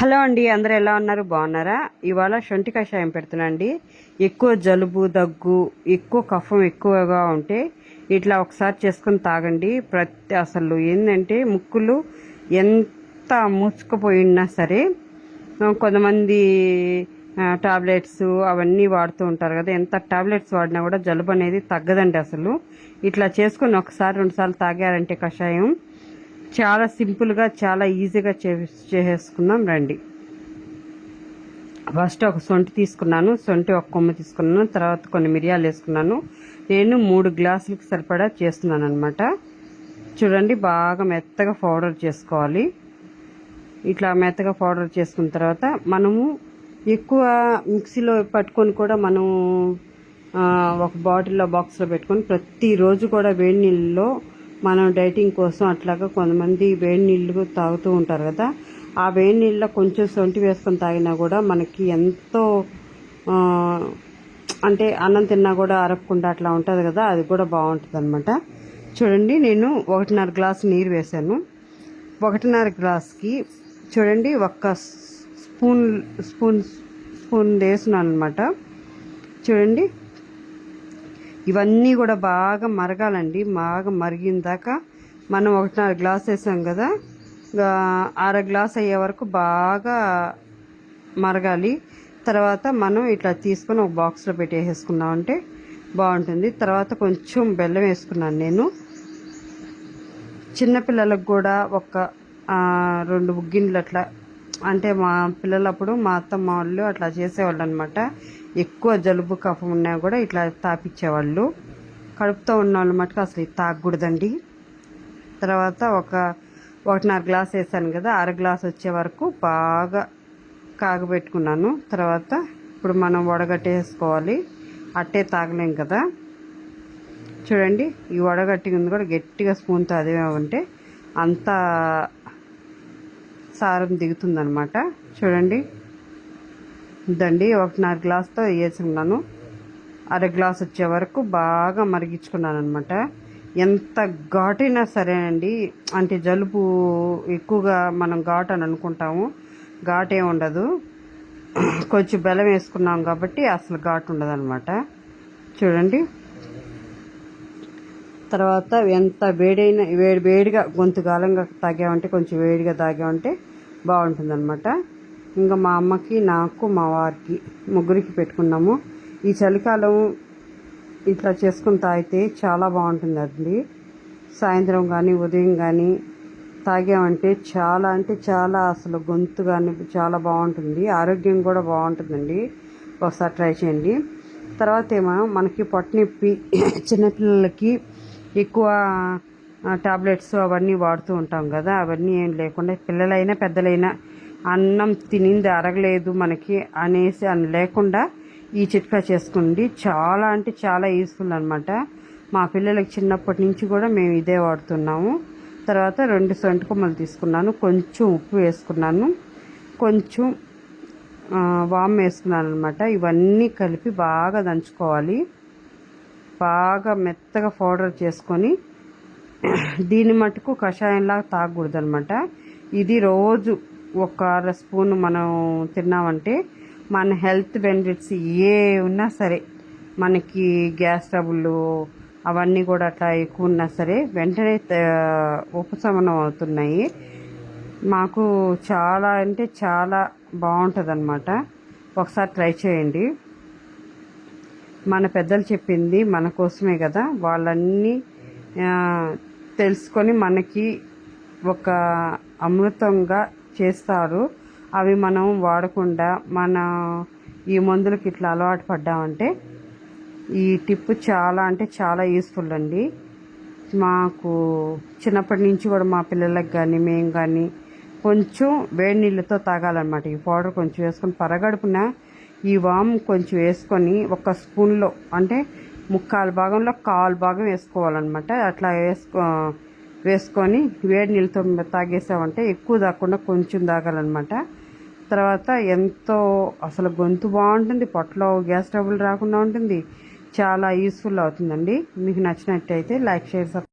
Hello అండి అందరూ ఎలా ఉన్నారు? బాగున్నారా? ఇవాళ శొంఠి కషాయం పెడుతున్నాండి ఎక్కువ జలుబు దగ్గు ఎక్కువ కఫం ఎక్కువగా ఉంటే ఇట్లా ఒకసారి చేసుకొని తాగండి. ప్రతి అసలు ఏంటంటే ముక్కులు ఎంత మూసుకుపోయినా సరే కొంతమంది టాబ్లెట్స్ అవన్నీ వాడుతూ ఉంటారు కదా ఎంత టాబ్లెట్స్ వాడినా కూడా జలుబు అనేది తగ్గదండి అసలు. ఇట్లా చేసుకుని ఒకసారి రెండుసార్లు తాగారంటే కషాయం. చాలా సింపుల్గా చాలా ఈజీగా చే చేసేసుకుందాం రండి. ఫస్ట్ ఒక సొంటి తీసుకున్నాను. సొంటి ఒక కొమ్మ తీసుకున్నాను. తర్వాత కొన్ని మిరియాలు వేసుకున్నాను. నేను మూడు గ్లాసులకు సరిపడా చేస్తున్నాను అనమాట చూడండి బాగా మెత్తగా పౌడర్ చేసుకోవాలి. ఇట్లా మెత్తగా పౌడర్ చేసుకున్న తర్వాత మనము ఎక్కువ మిక్సీలో పట్టుకొని కూడా మనం ఒక బాటిల్లో బాక్స్లో పెట్టుకొని ప్రతిరోజు కూడా వేడి నీళ్ళలో మనం డైటింగ్ కోసం అట్లాగా కొంతమంది వేడి నీళ్ళు తాగుతూ ఉంటారు కదా. ఆ వేడి నీళ్ళలో కొంచెం సొంటి వేసుకొని తాగినా కూడా మనకి ఎంతో అంటే అన్నం తిన్నా కూడా అరగకుండా అట్లా ఉంటుంది కదా అది కూడా బాగుంటుంది అనమాట చూడండి నేను ఒకటిన్నర గ్లాసు నీరు వేసాను ఒకటిన్నర గ్లాస్కి చూడండి ఒక్క స్పూన్ స్పూన్ స్పూన్ వేసినాను అనమాట చూడండి ఇవన్నీ కూడా బాగా మరగాలండి. బాగా మరిగిన దాకా మనం ఒకటిన్నర గ్లాస్ వేసాం కదా. అర గ్లాస్ అయ్యే వరకు బాగా మరగాలి. తర్వాత మనం ఇట్లా తీసుకొని ఒక బాక్స్లో పెట్టేసేసుకున్నామంటే బాగుంటుంది. తర్వాత కొంచెం బెల్లం వేసుకున్నాను నేను. చిన్నపిల్లలకు కూడా ఒక రెండు గిన్నెలు అట్లా అంటే మా పిల్లలప్పుడు మా అత్తమ్మ వాళ్ళు అట్లా చేసేవాళ్ళు అనమాట ఎక్కువ జలుబు కఫం ఉన్నా కూడా ఇట్లా తాపించేవాళ్ళు కడుపుతో ఉన్న వాళ్ళు మటుకు అసలు ఇది తాగకూడదండి. తర్వాత ఒక ఒకటిన్నర గ్లాస్ వేసాను కదా అర గ్లాస్ వచ్చే వరకు బాగా కాగబెట్టుకున్నాను. తర్వాత ఇప్పుడు మనం వడగట్టేసుకోవాలి. అట్టే తాగలేం కదా. చూడండి ఈ వడగట్టి ఉంది కూడా గట్టిగా స్పూన్తో అదే ఉంటే అంతా సారం దిగుతుందనమాట చూడండి ఇదండి ఒకటిన్నర గ్లాస్తో వేసుకున్నాను అర గ్లాస్ వచ్చే వరకు బాగా మరిగించుకున్నాను అనమాట ఎంత ఘాటైనా సరేనండి. అంటే జలుబు ఎక్కువగా మనం ఘాట్ అని అనుకుంటాము. ఘాటే ఉండదు. కొంచెం బెల్లం వేసుకున్నాం కాబట్టి అసలు ఘాటు ఉండదు అనమాట చూడండి. తర్వాత ఎంత వేడైన వేడి వేడిగా గొంతు కాలంగా తాగామంటే కొంచెం వేడిగా తాగామంటే బాగుంటుంది అనమాట ఇంకా మా అమ్మకి నాకు మా వారికి ముగ్గురికి పెట్టుకున్నాము. ఈ చలికాలం ఇట్లా చేసుకుని తాగితే చాలా బాగుంటుందండి. సాయంత్రం కానీ ఉదయం కానీ తాగామంటే చాలా అంటే చాలా అసలు గొంతు కానీ చాలా బాగుంటుంది. ఆరోగ్యం కూడా బాగుంటుందండి. ఒకసారి ట్రై చేయండి. తర్వాత ఏమో మనకి పొట్టనొప్పి చిన్నపిల్లలకి ఎక్కువ టాబ్లెట్స్ అవన్నీ వాడుతూ ఉంటాం కదా అవన్నీ ఏం లేకుండా పిల్లలైనా పెద్దలైనా అన్నం తినింది అరగలేదు మనకి అనేసి అని లేకుండా ఈ చిట్కా చేసుకోండి చాలా అంటే చాలా యూస్ఫుల్ అనమాట మా పిల్లలకి చిన్నప్పటి నుంచి కూడా మేము ఇదే వాడుతున్నాము. తర్వాత రెండు సొంటి కొమ్మలు తీసుకున్నాను. కొంచెం ఉప్పు వేసుకున్నాను. కొంచెం వామ్ వేసుకున్నాను అనమాట ఇవన్నీ కలిపి బాగా దంచుకోవాలి. బాగా మెత్తగా పౌడర్ చేసుకొని దీని మటుకు కషాయంలా తాగకూడదు అనమాట ఇది రోజు ఒక అర స్పూన్ మనం తిన్నామంటే మన హెల్త్ బెనిఫిట్స్ ఏ ఉన్నా సరే మనకి గ్యాస్ ట్రబుల్ అవన్నీ కూడా అట్లా ఎక్కువ ఉన్నా సరే వెంటనే ఉపశమనం అవుతున్నాయి. మాకు చాలా అంటే చాలా బాగుంటుంది అనమాట ఒకసారి ట్రై చేయండి. మన పెద్దలు చెప్పింది మన కోసమే కదా వాళ్ళన్నీ తెలుసుకొని మనకి ఒక అమృతంగా చేస్తారు. అవి మనం వాడకుండా మన ఈ మందులకి ఇట్లా అలవాటు పడ్డామంటే ఈ టిప్ చాలా అంటే చాలా యూస్ఫుల్ అండి. మాకు చిన్నప్పటి నుంచి కూడా మా పిల్లలకు కానీ మేము కానీ కొంచెం వేడి నీళ్ళతో తాగాలన్నమాట. ఈ పౌడర్ కొంచెం వేసుకొని పరగడుపున ఈ వామ్ కొంచెం వేసుకొని ఒక స్పూన్లో అంటే ముక్కాలు భాగంలో కాలు భాగం వేసుకోవాలన్నమాట. అట్లా వేసుకో వేసుకొని వేడి నీళ్ళతో తాగేసామంటే ఎక్కువ తాగకుండా కొంచెం తాగాలన్నమాట. తర్వాత ఎంతో అసలు గొంతు బాగుంటుంది పొట్టలో గ్యాస్ ట్రబుల్ రాకుండా ఉంటుంది. చాలా యూస్ఫుల్ అవుతుందండి. మీకు నచ్చినట్టయితే లైక్ షేర్ సబ్